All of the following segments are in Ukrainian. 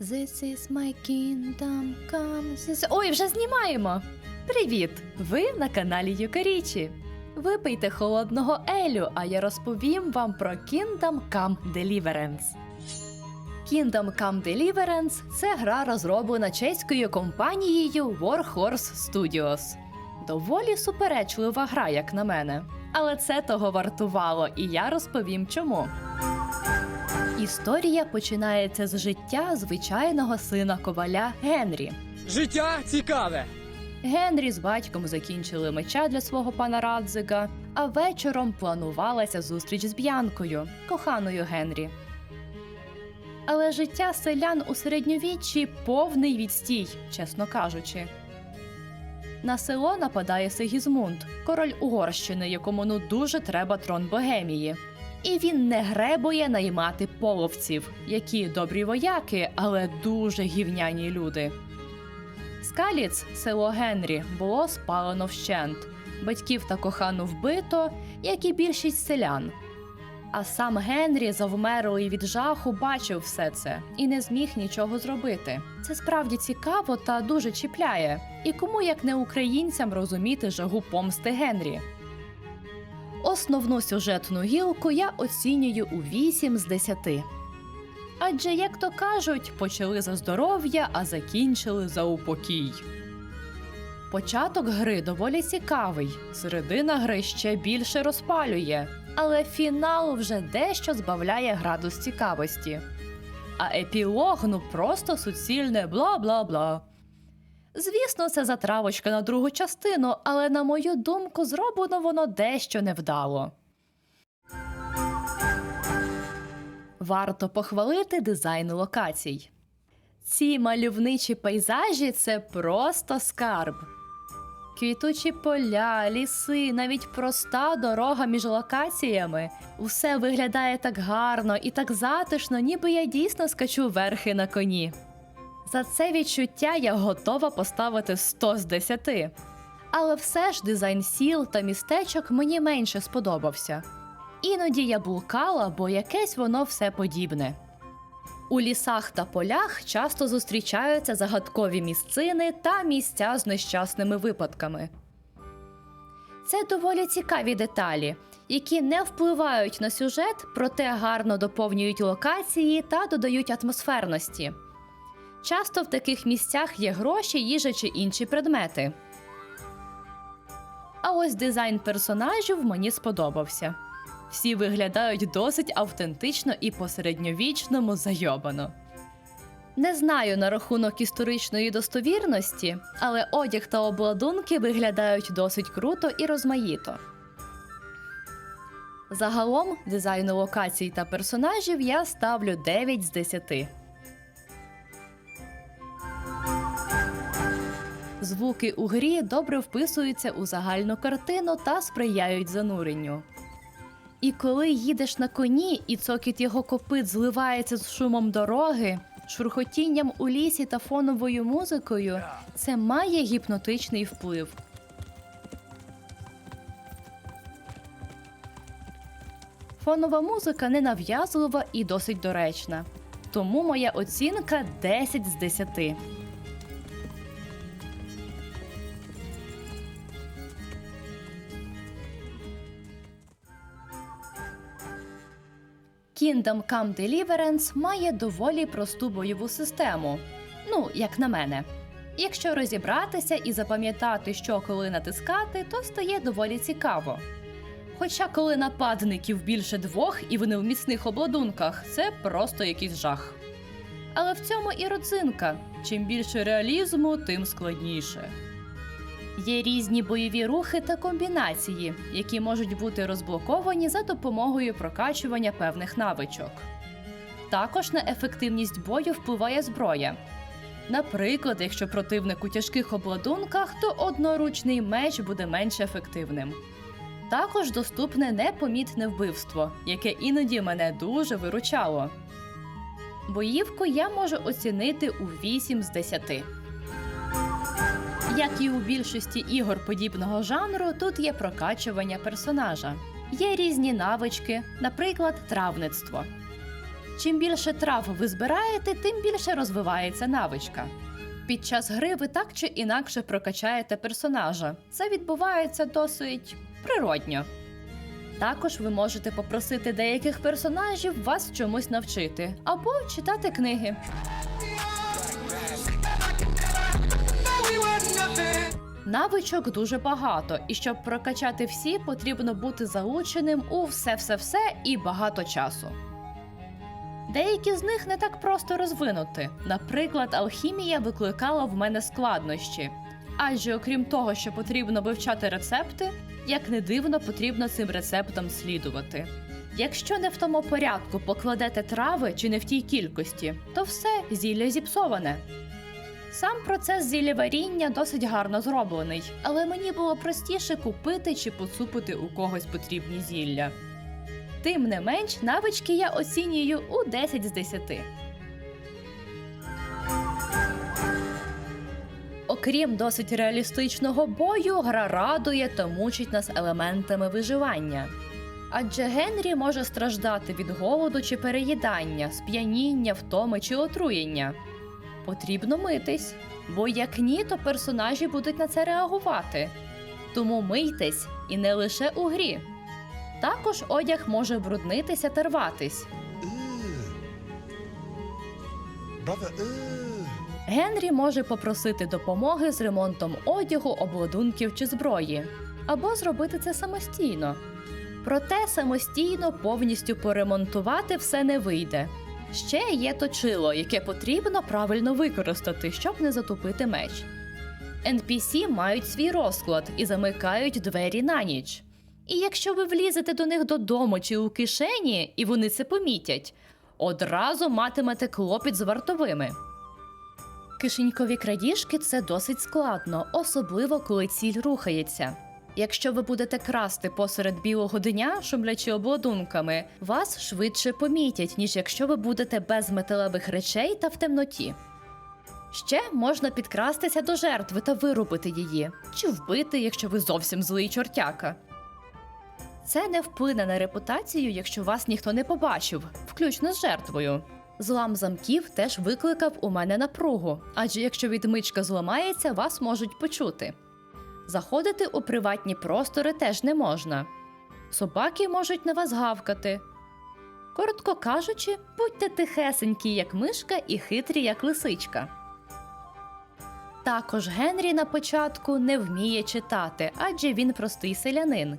This is my kingdom come. This... Ой, вже знімаємо. Привіт! Ви на каналі Юкарічі. Випийте холодного Елю, а я розповім вам про Kingdom Come Deliverance. Kingdom Come Deliverance це гра, розроблена чеською компанією Warhorse Studios. Доволі суперечлива гра, як на мене. Але це того вартувало, і я розповім чому. Історія починається з життя звичайного сина коваля Генрі. Життя цікаве. Генрі з батьком закінчили меча для свого пана Радзига, а вечором планувалася зустріч з Б'янкою, коханою Генрі. Але життя селян у середньовіччі повний відстій, чесно кажучи. На село нападає Сигізмунд, король Угорщини, якому ну дуже треба трон Богемії. І він не гребує наймати половців, які добрі вояки, але дуже гівняні люди. Скаліц, село Генрі, було спалено вщент. Батьків та кохану вбито, як і більшість селян. А сам Генрі, завмерлий від жаху, бачив все це і не зміг нічого зробити. Це справді цікаво та дуже чіпляє. І кому як не українцям розуміти жагу помсти Генрі. Основну сюжетну гілку я оцінюю у 8 з 10. Адже, як то кажуть, почали за здоров'я, а закінчили за упокій. Початок гри доволі цікавий, середина гри ще більше розпалює, але фінал вже дещо збавляє градус цікавості. А епілог ну просто суцільне бла-бла-бла. Звісно, це затравочка на другу частину, але, на мою думку, зроблено воно дещо невдало. Варто похвалити дизайн локацій. Ці мальовничі пейзажі це просто скарб. Квітучі поля, ліси, навіть проста дорога між локаціями. Усе виглядає так гарно і так затишно, ніби я дійсно скачу верхи на коні. За це відчуття я готова поставити 100 з 10. Але все ж дизайн сіл та містечок мені менше сподобався. Іноді я блукала, бо якесь воно все подібне. У лісах та полях часто зустрічаються загадкові місцини та місця з нещасними випадками. Це доволі цікаві деталі, які не впливають на сюжет, проте гарно доповнюють локації та додають атмосферності. Часто в таких місцях є гроші, їжа чи інші предмети. А ось дизайн персонажів мені сподобався. Всі виглядають досить автентично і по-середньовічному зайобано. Не знаю на рахунок історичної достовірності, але одяг та обладунки виглядають досить круто і розмаїто. Загалом дизайну локацій та персонажів я ставлю 9 з 10. Звуки у грі добре вписуються у загальну картину та сприяють зануренню. І коли їдеш на коні, і цокіт його копит зливається з шумом дороги, шурхотінням у лісі та фоновою музикою, це має гіпнотичний вплив. Фонова музика ненав'язлива і досить доречна. Тому моя оцінка 10 з 10. Kingdom Come Deliverance має доволі просту бойову систему. Ну, як на мене. Якщо розібратися і запам'ятати, що коли натискати, то стає доволі цікаво. Хоча, коли нападників більше двох і вони в міцних обладунках, це просто якийсь жах. Але в цьому і родзинка. Чим більше реалізму, тим складніше. Є різні бойові рухи та комбінації, які можуть бути розблоковані за допомогою прокачування певних навичок. Також на ефективність бою впливає зброя. Наприклад, якщо противник у тяжких обладунках, то одноручний меч буде менш ефективним. Також доступне непомітне вбивство, яке іноді мене дуже виручало. Боївку я можу оцінити у 8 з 10. Як і у більшості ігор подібного жанру, тут є прокачування персонажа. Є різні навички, наприклад, травництво. Чим більше трав ви збираєте, тим більше розвивається навичка. Під час гри ви так чи інакше прокачаєте персонажа. Це відбувається досить природньо. Також ви можете попросити деяких персонажів вас чомусь навчити або читати книги. Навичок дуже багато, і щоб прокачати всі, потрібно бути залученим у все-все-все і багато часу. Деякі з них не так просто розвинути. Наприклад, алхімія викликала в мене складнощі. Адже окрім того, що потрібно вивчати рецепти, як не дивно, потрібно цим рецептам слідувати. Якщо не в тому порядку покладете трави чи не в тій кількості, то все зілля зіпсоване. Сам процес зіллєваріння досить гарно зроблений, але мені було простіше купити чи поцупити у когось потрібні зілля. Тим не менш, навички я оцінюю у 10 з 10. Окрім досить реалістичного бою, гра радує та мучить нас елементами виживання. Адже Генрі може страждати від голоду чи переїдання, сп'яніння, втоми чи отруєння. Потрібно митись, бо як ні, то персонажі будуть на це реагувати. Тому мийтесь і не лише у грі. Також одяг може бруднитися та рватись. Генрі може попросити допомоги з ремонтом одягу, обладунків чи зброї, або зробити це самостійно. Проте самостійно повністю поремонтувати все не вийде. Ще є точило, яке потрібно правильно використати, щоб не затупити меч. NPC мають свій розклад і замикають двері на ніч. І якщо ви влізете до них додому чи у кишені, і вони це помітять, одразу матимете клопіт з вартовими. Кишенькові крадіжки це досить складно, особливо коли ціль рухається. Якщо ви будете красти посеред білого дня, шумлячи обладунками, вас швидше помітять, ніж якщо ви будете без металевих речей та в темноті. Ще можна підкрастися до жертви та вирубити її, чи вбити, якщо ви зовсім злий чортяка. Це не вплине на репутацію, якщо вас ніхто не побачив, включно з жертвою. Злам замків теж викликав у мене напругу, адже якщо відмичка зламається, вас можуть почути. Заходити у приватні простори теж не можна. Собаки можуть на вас гавкати. Коротко кажучи, будьте тихесенькі, як мишка, і хитрі, як лисичка. Також Генрі на початку не вміє читати, адже він простий селянин.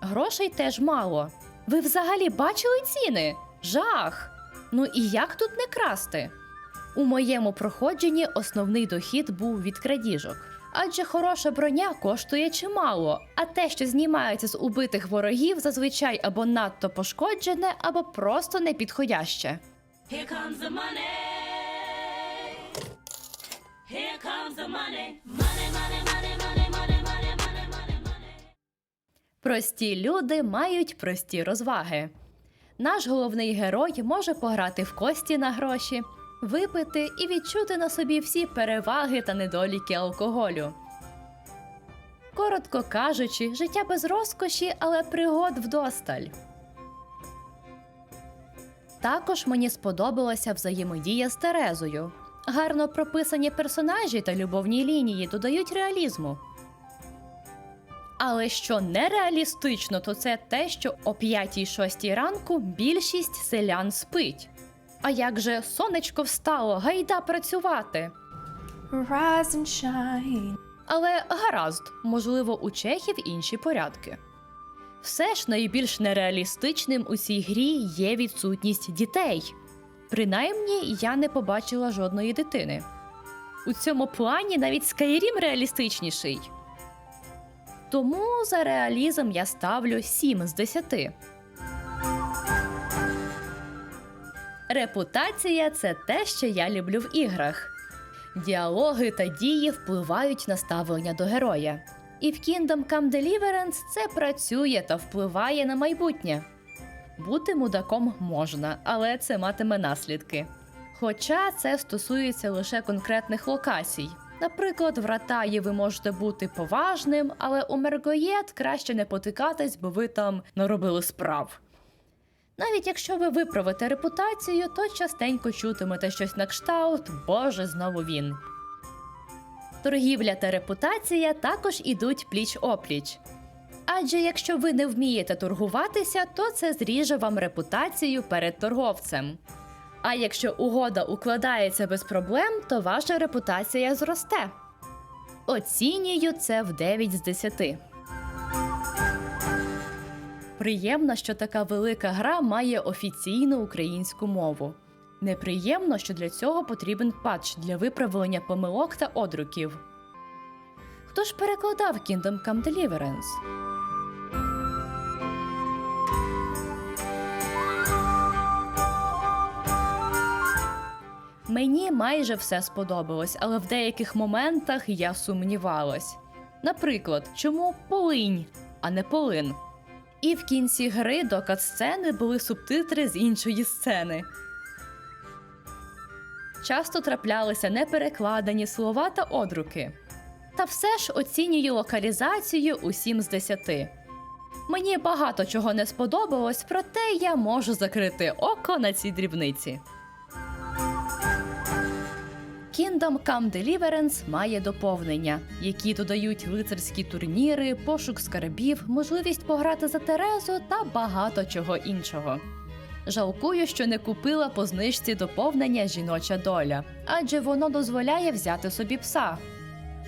Грошей теж мало. Ви взагалі бачили ціни? Жах! Ну і як тут не красти? У моєму проходженні основний дохід був від крадіжок. Адже хороша броня коштує чимало, а те, що знімається з убитих ворогів, зазвичай або надто пошкоджене, або просто непідходяще. Here comes the money. Here comes the money. Money, money, money, money, money, money, money, money, money. Прості люди мають прості розваги. Наш головний герой може пограти в кості на гроші, випити і відчути на собі всі переваги та недоліки алкоголю. Коротко кажучи, життя без розкоші, але пригод вдосталь. Також мені сподобалася взаємодія з Терезою. Гарно прописані персонажі та любовні лінії додають реалізму. Але що нереалістично, то це те, що о 5-6 ранку більшість селян спить. А як же сонечко встало, гайда працювати. Rise and shine. Але гаразд, можливо, у чехів інші порядки. Все ж найбільш нереалістичним у цій грі є відсутність дітей. Принаймні, я не побачила жодної дитини. У цьому плані навіть Skyrim реалістичніший. Тому за реалізм я ставлю 7 з 10. Репутація це те, що я люблю в іграх. Діалоги та дії впливають на ставлення до героя. І в Kingdom Come Deliverance це працює та впливає на майбутнє. Бути мудаком можна, але це матиме наслідки. Хоча це стосується лише конкретних локацій. Наприклад, в Ратаї ви можете бути поважним, але у Мергоєт краще не потикатись, бо ви там наробили справ. Навіть якщо ви виправите репутацію, то частенько чутимете щось на кшталт Боже, знову він. Торгівля та репутація також ідуть пліч опліч. Адже якщо ви не вмієте торгуватися, то це зріже вам репутацію перед торговцем. А якщо угода укладається без проблем, то ваша репутація зросте. Оцінюю це в 9 з 10. Приємно, що така велика гра має офіційну українську мову. Неприємно, що для цього потрібен патч для виправлення помилок та одруків. Хто ж перекладав Kingdom Come Deliverance? Мені майже все сподобалось, але в деяких моментах я сумнівалась. Наприклад, чому полинь, а не полин? І в кінці гри до катсцени були субтитри з іншої сцени. Часто траплялися неперекладені слова та одруки. Та все ж оцінюю локалізацію у 7 з 10. Мені багато чого не сподобалось, проте я можу закрити око на ці дрібниці. Kingdom Come Deliverance має доповнення, які додають лицарські турніри, пошук скарбів, можливість пограти за Терезу та багато чого іншого. Жалкую, що не купила по знижці доповнення жіноча доля, адже воно дозволяє взяти собі пса.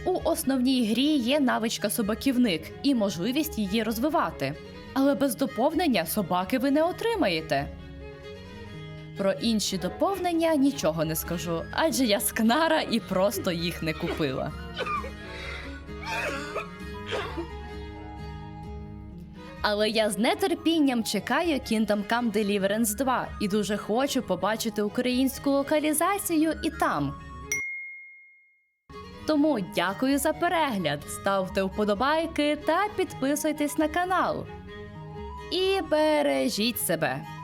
У основній грі є навичка собаківник і можливість її розвивати. Але без доповнення собаки ви не отримаєте. Про інші доповнення нічого не скажу, адже я скнара і просто їх не купила. Але я з нетерпінням чекаю Kingdom Come Deliverance 2 і дуже хочу побачити українську локалізацію і там. Тому дякую за перегляд, ставте вподобайки та підписуйтесь на канал. І бережіть себе.